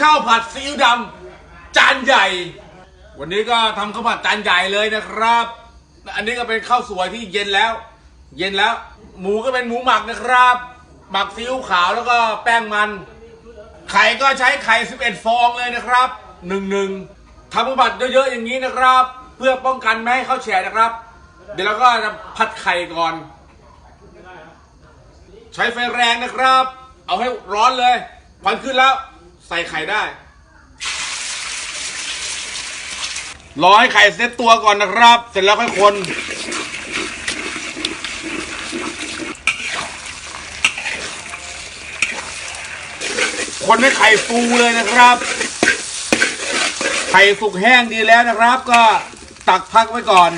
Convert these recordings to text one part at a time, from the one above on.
ข้าวผัดซีอิ๊วดำจานใหญ่ วันนี้ก็ทำข้าวผัดจานใหญ่เลยนะครับ อันนี้ก็เป็นข้าวสวยที่เย็นแล้ว เย็นแล้ว หมูก็เป็นหมูหมักนะครับ หมักซีอิ๊วขาวแล้วก็แป้งมัน ไข่ก็ใช้ไข่ 11 ฟองเลยนะครับหนึ่งหนึ่งทำข้าวผัดเยอะๆอย่างนี้นะครับ เพื่อป้องกันไม่ให้ข้าวแฉะนะครับ เดี๋ยวเราก็จะผัดไข่ก่อน ใช้ไฟแรงนะครับ เอาให้ร้อนเลยควันขึ้นแล้ว ใส่ไข่ได้รอให้ไข่เซตตัวก่อนนะครับ เสร็จแล้วค่อยคน คนให้ไข่ฟูเลยนะครับ ไข่สุกแห้งดีแล้วนะครับ ก็ตักพักไว้ก่อน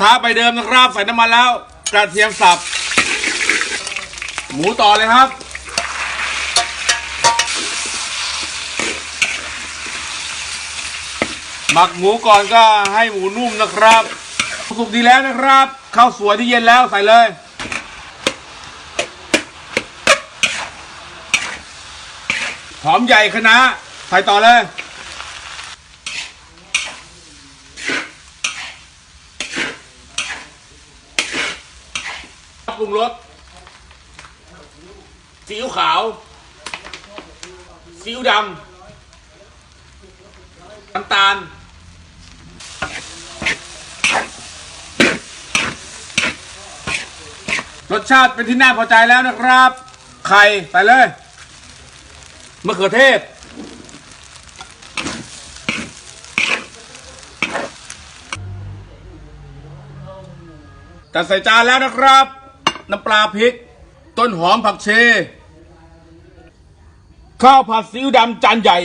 ท้าไปเดิมนะครับ ใส่น้ำมันแล้ว กระเทียมสับ หมูต่อเลยครับ หมักหมูก่อนก็ให้หมูนุ่มนะครับสุกดีแล้วนะครับ ข้าวสวยที่เย็นแล้วใส่เลย หอมใหญ่คณะใส่ต่อเลย ปรุงรสซีอิ๊วขาวซีอิ๊วดำน้ำตาล รสชาติเป็นที่น่าพอใจแล้วนะครับ ไข่ใส่เลยมะเขือเทศ จัดใส่จานแล้วนะครับ น้ำปลาพริก ต้นหอมผักเช ข้าวผัดซีอิ๊วดำจานใหญ่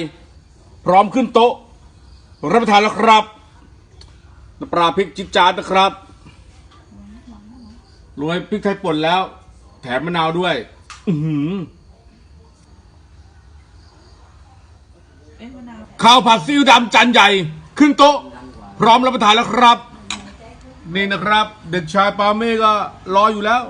พร้อมขึ้นโต๊ะ รับประทานแล้วครับ น้ำปลาพริกจิตจานนะครับ โรยพริกไทยป่นแล้ว แถมมะนาวด้วย อือหือเอ๊ะมะนาวข้าวผัดซีอิ๊วดำจานใหญ่ ขึ้นโต๊ะ พร้อมรับประทานแล้วครับ นี่นะครับ เด็กชายปาเม่ก็รออยู่แล้ว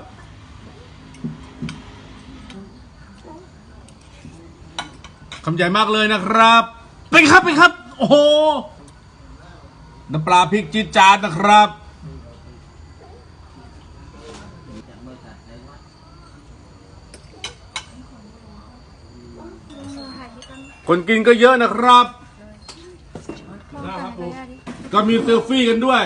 คำใหญ่มากเลยนะครับ เป็นครับเป็นครับ โอ้โหน้ำปลาพริกจีดจานนะครับ คนกินก็เยอะนะครับ ก็มีเซลฟี่กันด้วย